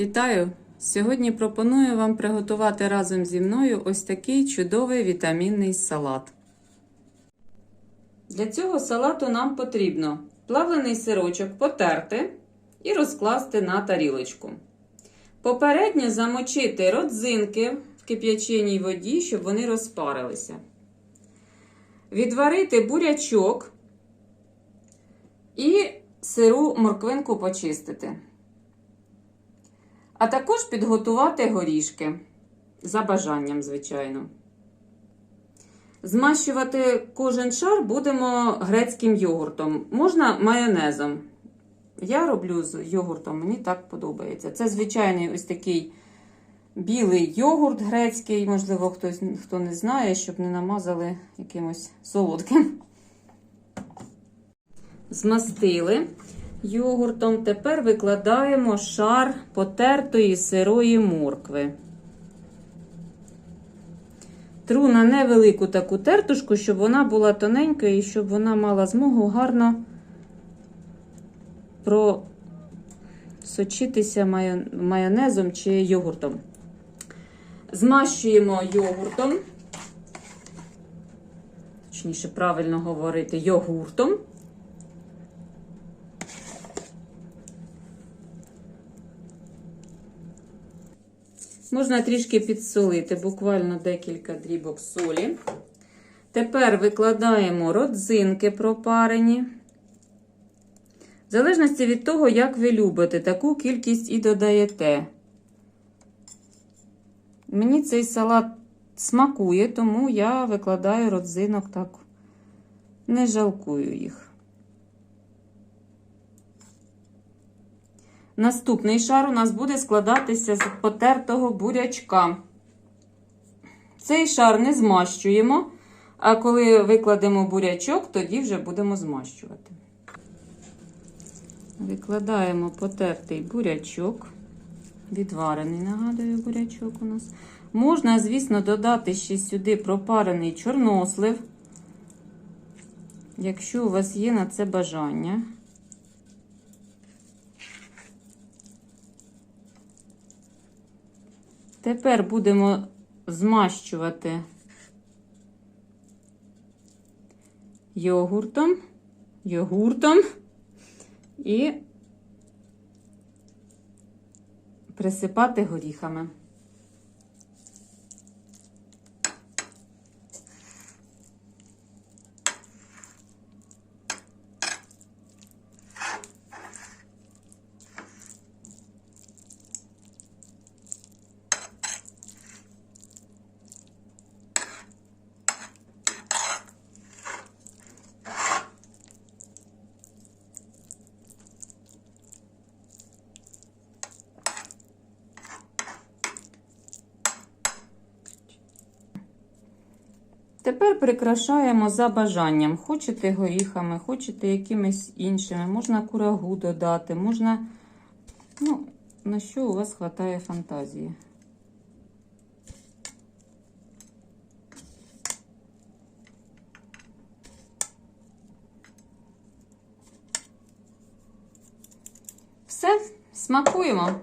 Вітаю! Сьогодні пропоную вам приготувати разом зі мною ось такий чудовий вітамінний салат. Для цього салату нам потрібно плавлений сирочок потерти і розкласти на тарілочку. Попередньо замочити родзинки в кип'яченій воді, щоб вони розпарилися. Відварити бурячок і сиру морквинку почистити. А також підготувати горішки за бажанням, звичайно. Змащувати кожен шар будемо грецьким йогуртом. Можна майонезом. Я роблю з йогуртом, мені так подобається. Це звичайний ось такий білий йогурт грецький, можливо, хтось хто не знає, щоб не намазали якимось солодким. Змастили йогуртом. Тепер викладаємо шар потертої сирої моркви. Тру на невелику таку тертушку, щоб вона була тоненькою і щоб вона мала змогу гарно просочитися майонезом чи йогуртом. Змащуємо йогуртом, точніше, правильно говорити, йогуртом. Можна трішки підсолити, буквально декілька дрібок солі. Тепер викладаємо родзинки пропарені. В залежності від того, як ви любите, таку кількість і додаєте. Мені цей салат смакує, тому я викладаю родзинок так, не жалкую їх. Наступний шар у нас буде складатися з потертого бурячка. Цей шар не змащуємо, а коли викладемо бурячок, тоді вже будемо змащувати. Викладаємо потертий бурячок, відварений, нагадую, бурячок у нас. Можна, звісно, додати ще сюди пропарений чорнослив, якщо у вас є на це бажання. Тепер будемо змащувати йогуртом, йогуртом і присипати горіхами. Тепер прикрашаємо за бажанням. Хочете горіхами, хочете якимись іншими. Можна курагу додати, можна, ну, на що у вас вистачає фантазії. Все, смакуємо.